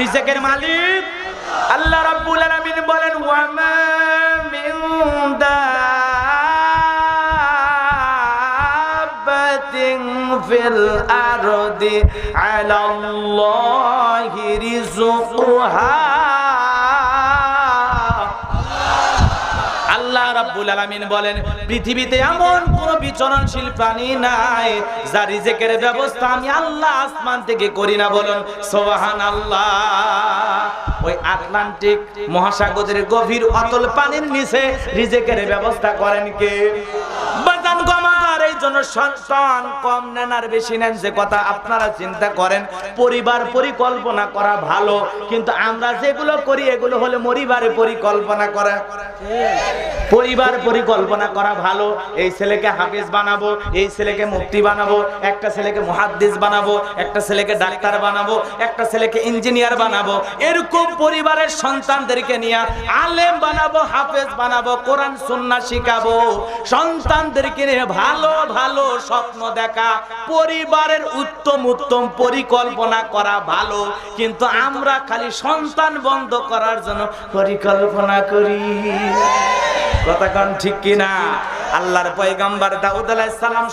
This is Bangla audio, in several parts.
রিজেকের মালিক। আল্লাহ রাব্বুল আলামিন বলেন ওয়া মা মিন দাব্বাতিন ফিল আরদি আলাল্লাহি রিজকুহা রাব্বুল আলামিন বলেন, পৃথিবীতে এমন কোন বিচরণশীল প্রাণী নাই, যার রিজেকের ব্যবস্থা আমি আল্লাহ আসমান থেকে করি না বলুন, সুবহানাল্লাহ। ওই আটলান্টিক মহাসাগরের গভীর অতল পানির নিচে রিজেকের ব্যবস্থা করেন কে? বাজান এই ছেলেকে হাফিজ বানাবো, এই ছেলেকে মুক্তি বানাবো, একটা ছেলেকে মুহাদ্দিস বানাবো, একটা ছেলেকে ডাক্তার বানাবো, একটা ছেলেকে ইঞ্জিনিয়ার বানাবো। এরকম পরিবারের সন্তানদেরকে নিয়ে আলেম বানাবো, হাফেজ বানাবো, কোরআন শিখাবো। সন্তানদেরকে নিয়ে ভালো ভালো স্বপ্ন দেখা, পরিবারের উত্তম উত্তম পরিকল্পনা করা ভালো, কিন্তু আমরা খালি সন্তান বন্ধ করার জন্য পরিকল্পনা করি। কথা কন ঠিক কিনা? আল্লাহর পয়গাম্বার দাউদ আলাইহিস সালাম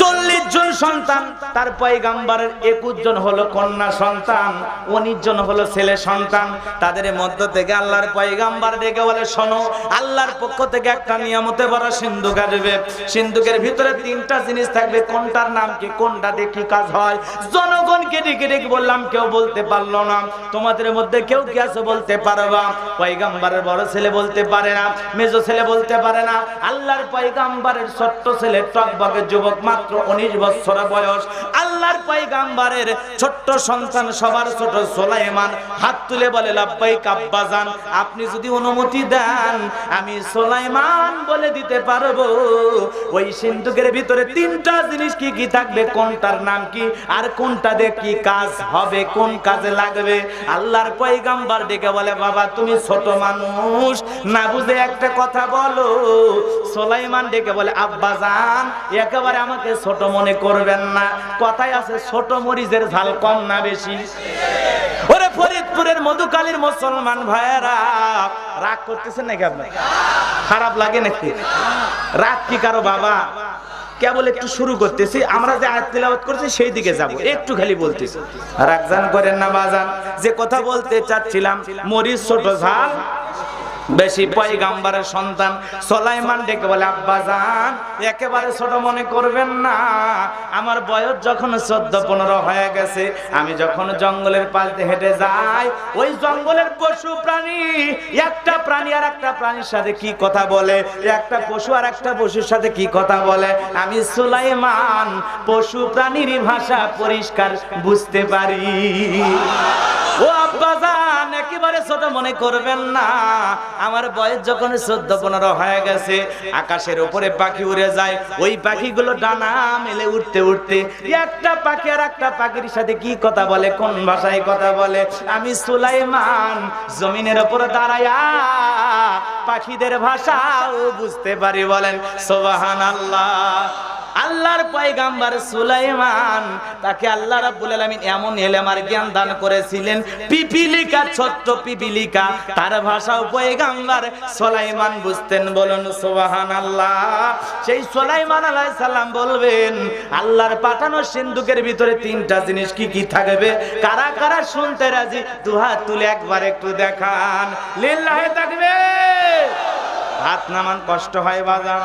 চল্লিশ জন সন্তান, তার পয়গাম্বারের একুশ জন হলো কন্যা সন্তান, উনিশ জন হলো ছেলে সন্তান। তাদের মধ্য থেকে আল্লাহর পয়গাম্বার ডেকে বলে, শোনো, আল্লাহর পক্ষ থেকে একটা নিয়ামতে বড় সিন্ধুক আসবে। সিন্ধুকের ভিতরে তিনটা জিনিস থাকবে, কোনটার নাম কি, কোনটা দিয়ে কি কাজ হয়? জনগণকে ডেকে ডেকে বললাম, কেউ বলতে পারল না। তোমাদের মধ্যে কেউ কি আছে বলতে পারবা পয়গাম্বারের বড় ছেলে বলতে পারে না, মেজো ছেলে বলতে পারে না। আল্লাহর পয়গাম্বারের ছোট্ট ছেলে টকবকে যুবক মাত্র উনিশ বছর বয়স। আল্লাহর পয়গাম্বারের ছোট্ট সন্তান সবার ছোট সোলাইমান হাত তুলে বলে লাব্বাই কাব্বাজান আপনি যদি অনুমতি দেন, আমি সোলাইমান বলে দিতে পারব। ওই সিন্ধুকের ভিতরে তিনটা জিনিস কি কি থাকবে? কোনটার নাম কি? আর কোনটা দিয়ে কি কাজ হবে? কোন কাজে লাগবে? আল্লাহর পয়গাম্বার ডেকে বলে, বাবা, তুমি ছোট মানুষ, না বুঝে একটা কথা বলো। সোলাইমান ডেকে বলে আব্বা জান একেবারে আমাকে ছোট মনে করবেন না। কথায় আছে, ছোট মরিচের ঝাল কম না বেশি। ওরে ফরিদপুরের মধুকালীর মুসলমান ভাইয়েরা, রাগ করতেছেন নাকি আপনি খারাপ লাগে নাকি? রাগ কি কারও বাবা? কেবল একটু শুরু করতেছি, আমরা যে আয়াত তেলাওয়াত করছি, সেই দিকে যাব। একটু খালি বলতেছি রাগজান করেন না, বাজান। যে কথা বলতে চাচ্ছিলাম, মরিচ ছোট ঝাল বেশি পয়গাম্বারের সন্তান। সোলাইমান ডেকে বলে, আব্বা একেবারে ছোট মনে করবেন না। আমার বয়স যখন চোদ্দ, পনেরো হয়ে গেছে, আমি যখন জঙ্গলের দিয়ে হেঁটে যাই, ওই জঙ্গলের পশু প্রাণী, একটা প্রাণী আর একটা প্রাণীর সাথে কি কথা বলে? একটা পশু আর একটা পশুর সাথে কি কথা বলে? আমি সুলাইমান, পশু প্রাণীর ভাষা পরিষ্কার বুঝতে পারি। ও আব্বাজান একেবারে ছোট মনে করবেন না। আমার বয়স যখন চোদ্দ পনেরো হয়ে গেছে, আকাশের উপরে পাখি উড়ে যায়। ওই পাখিগুলো ডানা মেলে উঠতে উঠতে একটা পাখি আর একটা পাখির সাথে কি কথা বলে, কোন ভাষায় কথা বলে? আমি সুলাইমান, জমিনের উপরে দাঁড়ায়া পাখিদের ভাষাও বুঝতে পারি বলেন সোবাহান আল্লাহ আল্লাহর পয়গাম্বার সুলাইমান, তাকে আল্লাহ রাব্বুল আলামিন এমন এলেমার জ্ঞান দান করেছিলেন, পিপিলিকা, ছোট্ট পিপিলিকা, তার ভাষাও পয়গাম্বার। সুলাইমান বুঝতেন, বলুন, সুবহানাল্লাহ। সেই সুলাইমান আলাইহিস সালাম বলবেন, আল্লাহর পাঠানো সিন্ধুকের ভিতরে তিনটা জিনিস কি কি থাকবে? কারা কারা শুনতে রাজি? দুহাত তুলে একবার একটু দেখান। লিল্লাহে থাকবে হাত নামান কষ্ট হয়, বাজান।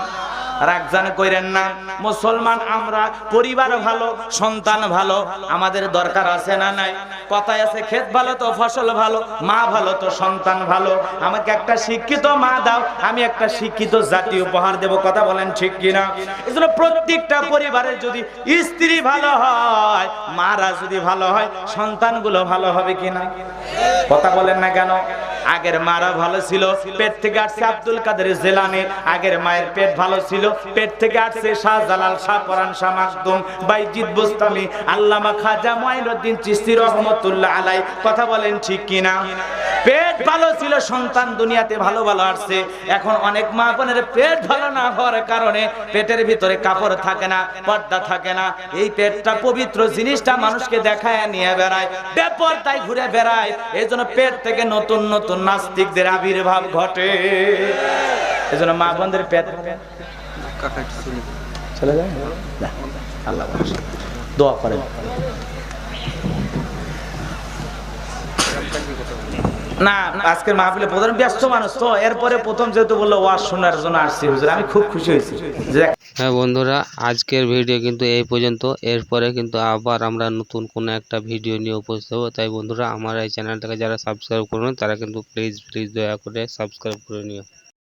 রাগজান কইরেন না, মুসলমান আমরা, পরিবার ভালো, সন্তান ভালো, আমাদের দরকার আছে না নাই? কথায় আছে, ক্ষেত ভালো তো ফসল ভালো, মা ভালো তো সন্তান ভালো। আমাকে একটা শিক্ষিত মা দাও, আমি একটা শিক্ষিত জাতি উপহার দেব, কথা বলেন ঠিক কিনা? এজন্য প্রত্যেকটা পরিবারের যদি স্ত্রী ভালো হয়, মারা যদি ভালো হয়, সন্তানগুলো ভালো হবে কিনা? কথা বলেন না কেন? আগের মারা ভালো ছিল, পেট থেকে আসছে আব্দুল কাদের জেলানি, আগের মায়ের পেট ভালো ছিল, পেট থেকে আসছে শাহজালাল, শাহ পরান, শাহ মাকদুম বুস্তামি, আল্লামা খাজা মাইনুদ্দিন চিস্তি রহমতুল্লাহ আলাই, কথা বলেন ঠিক কিনা? পেট ভালো ছিল, সন্তান দুনিয়াতে ভালো ভালো আসছে। এখন অনেক মা বোনের পেট ভালো না হওয়ার কারণে পেটের ভিতরে কাপড় থাকে না, পর্দা থাকে না। এই পেটটা পবিত্র জিনিসটা মানুষকে দেখায়, নিয়ে বেড়ায়, বেপরদায় ঘুরে বেড়ায়। এই জন্য পেট থেকে নতুন নতুন নাস্তিকদের আবির্ভাব ঘটে। এই জন্য মা বোনদের পেট চলে যায়? আল্লাহ। দোয়া করেন। না, আজকের মাহফিলে প্রধান ব্যস্ত মানুষ তো, এরপরে প্রথম যেহেতু বলল, ওয়াজ শোনার জন্য আসছি, হুজুর, আমি খুব খুশি হয়েছি। হ্যাঁ বন্ধুরা, আজকের ভিডিও কিন্তু এই পর্যন্ত, এরপরে কিন্তু আবার আমরা নতুন কোনো একটা ভিডিও নিয়ে উপস্থিত হব। তাই বন্ধুরা, আমার এই চ্যানেলটাকে যারা সাবস্ক্রাইব করুন, তারা কিন্তু প্লিজ প্লিজ দয়া করে সাবস্ক্রাইব করে নিও।